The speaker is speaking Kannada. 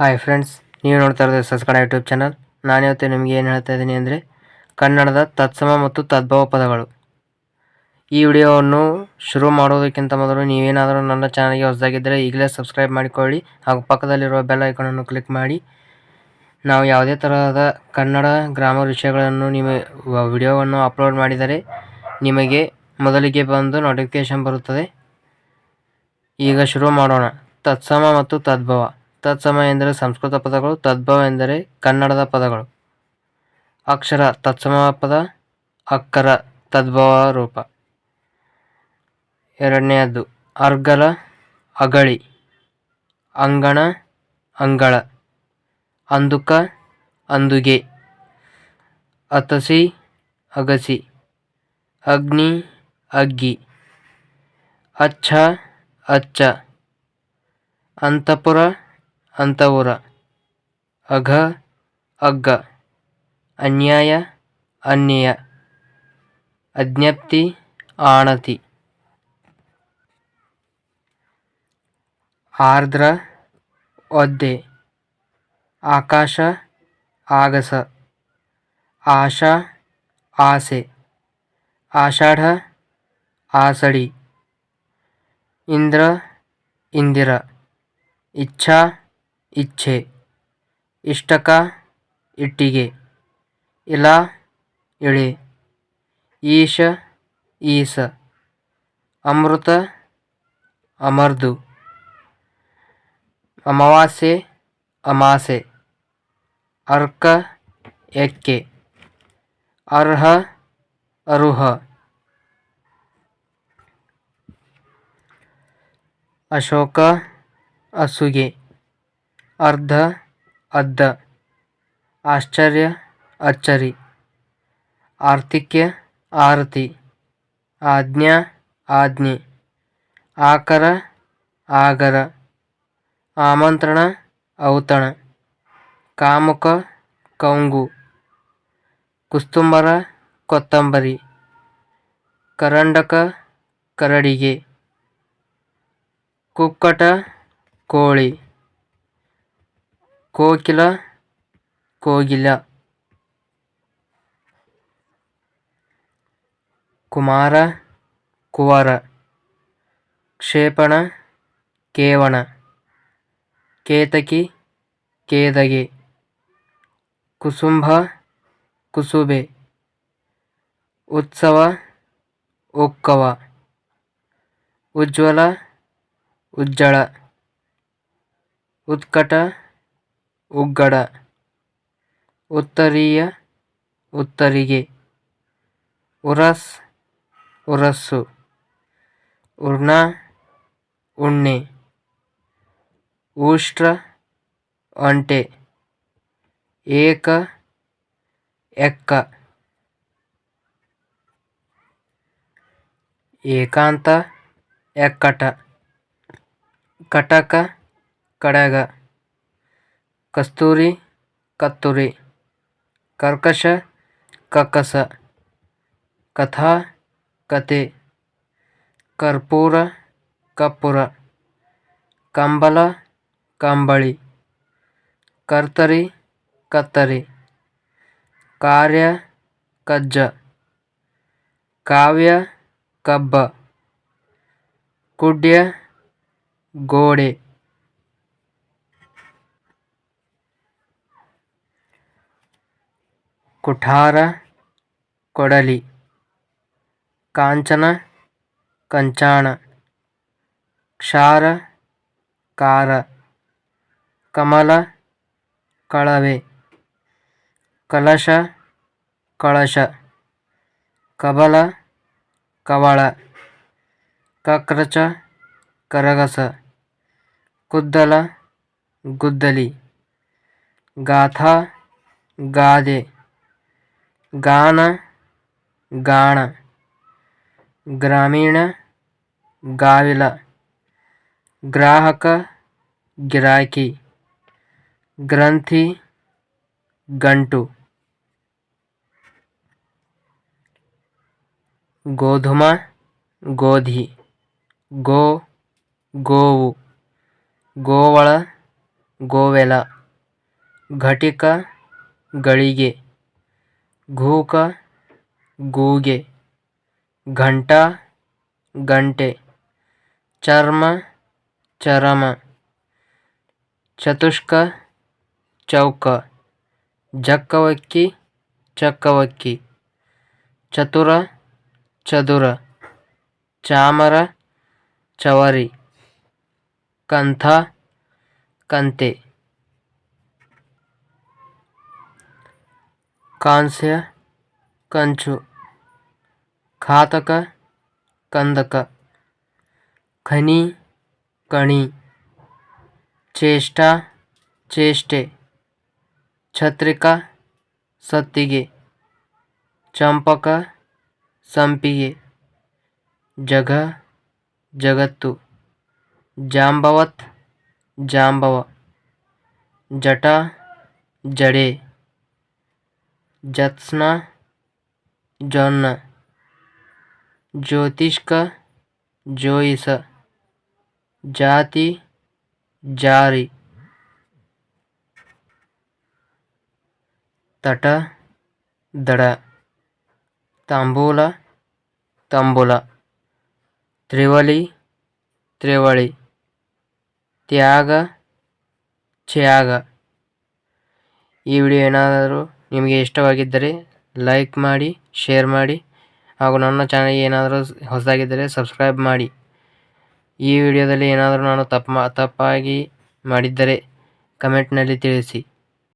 ಹಾಯ್ ಫ್ರೆಂಡ್ಸ್ ನೀವು ನೋಡ್ತಾ ಇರೋದು ಸಸ್ಕಡ ಯೂಟ್ಯೂಬ್ ಚಾನಲ್ ನಾನಿವತ್ತು ನಿಮಗೆ ಏನು ಹೇಳ್ತಾ ಇದ್ದೀನಿ ಅಂದರೆ ಕನ್ನಡದ ತತ್ಸಮ ಮತ್ತು ತದ್ಭವ ಪದಗಳು. ಈ ವಿಡಿಯೋವನ್ನು ಶುರು ಮಾಡೋದಕ್ಕಿಂತ ಮೊದಲು ನೀವೇನಾದರೂ ನನ್ನ ಚಾನಲ್ಗೆ ಹೊಸದಾಗಿದ್ದರೆ ಈಗಲೇ ಸಬ್ಸ್ಕ್ರೈಬ್ ಮಾಡಿಕೊಳ್ಳಿ ಹಾಗೂ ಪಕ್ಕದಲ್ಲಿರುವ ಬೆಲ್ ಐಕನನ್ನು ಕ್ಲಿಕ್ ಮಾಡಿ. ನಾವು ಯಾವುದೇ ತರಹದ ಕನ್ನಡ ಗ್ರಾಮರ್ ವಿಷಯಗಳನ್ನು ನಿಮ್ಮ ವಿಡಿಯೋವನ್ನು ಅಪ್ಲೋಡ್ ಮಾಡಿದರೆ ನಿಮಗೆ ಮೊದಲಿಗೆ ಬಂದು ನೋಟಿಫಿಕೇಶನ್ ಬರುತ್ತದೆ. ಈಗ ಶುರು ಮಾಡೋಣ. ತತ್ಸಮ ಮತ್ತು ತದ್ಭವ. ತತ್ಸಮ ಎಂದರೆ ಸಂಸ್ಕೃತ ಪದಗಳು ತದ್ಭವ ಎಂದರೆ ಕನ್ನಡದ ಪದಗಳು. ಅಕ್ಷರ ತತ್ಸಮ ಪದ, ಅಕ್ಕರ ತದ್ಭವ ರೂಪ. ಎರಡನೆಯದ್ದು, ಅರ್ಗಲ, ಅಗಳಿ. ಅಂಗಣ, ಅಂಗಳ. ಅಂದುಕ, ಅಂದುಗೆ. ಅತಸಿ, ಅಗಸಿ. ಅಗ್ನಿ, ಅಗ್ಗಿ. ಅಚ್ಚ ಅಚ್ಚ. ಅಂತಪುರ ಅಂತವುರ ಅಘ, ಅಗ್ಗ, ಅನ್ಯಾಯ, ಅನ್ಯಯ, ಅಜ್ಞಪ್ತಿ, ಆಣತಿ. ಆರ್ದ್ರ, ಒದ್ದೆ. ಆಕಾಶ, ಆಗಸ. ಆಶಾ, ಆಸೆ. ಆಷಾಢ, ಆಸಡಿ. ಇಂದ್ರ, ಇಂದಿರ. ಇಚ್ಛಾ ಇಚ್ಛೆ. ಇಷ್ಟಕ ಇಟ್ಟಿಗೆ. ಇಲ ಎಳೆ. ಈಶ ಈಸ. ಅಮೃತ ಅಮರ್ದು. ಅಮಾವಾಸ್ಯೆ ಅಮಾಸೆ. ಅರ್ಕ ಎಕ್ಕೆ ಅರ್ಹ ಅರುಹ. ಅಶೋಕ ಅಸುಗೆ. ಅರ್ಧ ಅದ್ದ ಆಶ್ಚರ್ಯ, ಅಚ್ಚರಿ. ಆರ್ತಿಕ್ಯ ಆರತಿ. ಆಜ್ಞಾ, ಆಜ್ಞೆ. ಆಕರ, ಆಗರ. ಆಮಂತ್ರಣ, ಔತಣ. ಕಾಮುಕ, ಕೌಂಗು. ಕುಸ್ತುಂಬರ ಕೊತ್ತಂಬರಿ. ಕರಂಡಕ, ಕರಡಿಗೆ. ಕುಕ್ಕಟ, ಕೋಳಿ. ಕೋಕಿಲ, ಕೋಗಿಲ, ಕುಮಾರ, ಕುವರ, ಕ್ಷೇಪಣ, ಕೇವಣ, ಕೇತಕಿ, ಕೇದಗೆ, ಕುಸುಂಭ, ಕುಸುಬೆ, ಉತ್ಸವ ಒಕ್ಕವ ಉಜ್ವಲ, ಉಜ್ಜಳ, ಉತ್ಕಟ ಉಗ್ಗಡ, ಉತ್ತರೀಯ ಉತ್ತರಿಗೆ, ಉರಸ್, ಉರಸ್ಸು ಉರ್ಣ ಉಣ್ಣೆ, ಉಷ್ಟ್ರ, ಒಂಟೆ, ಏಕ, ಎಕ್ಕ, ಏಕಾಂತ, ಎಕ್ಕಟ, ಕಟಕ, ಕಡಗ. ಕಸ್ತೂರಿ ಕತ್ತುರಿ, ಕರ್ಕಶ ಕಕ್ಕಸ ಕಥಾ ಕತೆ, ಕರ್ಪೂರ ಕಪ್ಪುರ ಕಂಬಲ ಕಂಬಳಿ, ಕರ್ತರಿ ಕತ್ತರಿ, ಕಾರ್ಯ ಕಜ್ಜ, ಕಾವ್ಯ ಕಬ್ಬ, ಕುಡ್ಯ ಗೋಡೆ. ಕುಠಾರ, ಕೊಡಲಿ, ಕಾಂಚನ, ಕಂಚಾಣ, ಕ್ಷಾರ, ಕಾರ, ಕಮಲ, ಕಳವೆ, ಕಲಶ, ಕಳಶ, ಕಬಲ, ಕವಳ, ಕಕ್ರಚ, ಕರಗಸ, ಕುದ್ದಲ, ಗುದ್ದಲಿ, ಗಾಥಾ, ಗಾದೆ. ಗಾನ ಗಾಣ ಗ್ರಾಮೀಣ ಗಾವಿಲ ಗ್ರಾಹಕ ಗಿರಾಕಿ ಗ್ರಂಥಿ ಗಂಟು ಗೋಧುಮ ಗೋಧಿ ಗೋ ಗೋವು ಗೋವಳ ಗೋವೆಲ ಘಟಿಕ ಗಳಿಗೆ घू का गूगे, घंटा, घंटे, चर्म, चरम, चतुष्क, चौक, जक्कवक्की, चक्कवक्की, चतुर, चदुर, चामर, चवरी, कंथा, कंते। ಕಾಂಸ್ಯ ಕಂಚು ಘಾತಕ ಕಂದಕ ಖನಿ ಕಣಿ ಚೇಷ್ಟಾ ಚೇಷ್ಟೆ ಛತ್ರಿಕ ಸತ್ತಿಗೆ ಚಂಪಕ ಸಂಪಿಗೆ ಜಗ ಜಗತ್ತು ಜಾಂಬವತ್ ಜಾಂಬವ ಜಟ ಜಡೆ ಜತ್ಸ್ನ, ಜೊನ್ನ, ಜ್ಯೋತಿಷ್ಕ ಜೋಯಿಸ ಜಾತಿ, ಜಾರಿ, ತಟ, ದಡ, ತಾಂಬೂಲ, ತಂಬುಲ, ತ್ರಿವಳಿ ತ್ರಿವಳಿ, ತ್ಯಾಗ ತ್ಯಾಗ. ಈ ವಿಡಿಯೋ ಏನಾದರೂ ನಿಮಗೆ ಇಷ್ಟವಾಗಿದ್ದರೆ ಲೈಕ್ ಮಾಡಿ ಶೇರ್ ಮಾಡಿ ಹಾಗೂ ನನ್ನ ಚಾನಲ್ಗೆ ಏನಾದರೂ ಹೊಸದಾಗಿದ್ದರೆ ಸಬ್ಸ್ಕ್ರೈಬ್ ಮಾಡಿ. ಈ ವಿಡಿಯೋದಲ್ಲಿ ಏನಾದರೂ ನಾನು ತಪ್ಪು, ತಪ್ಪಾಗಿ ಮಾಡಿದ್ದರೆ ಕಮೆಂಟ್ನಲ್ಲಿ ತಿಳಿಸಿ.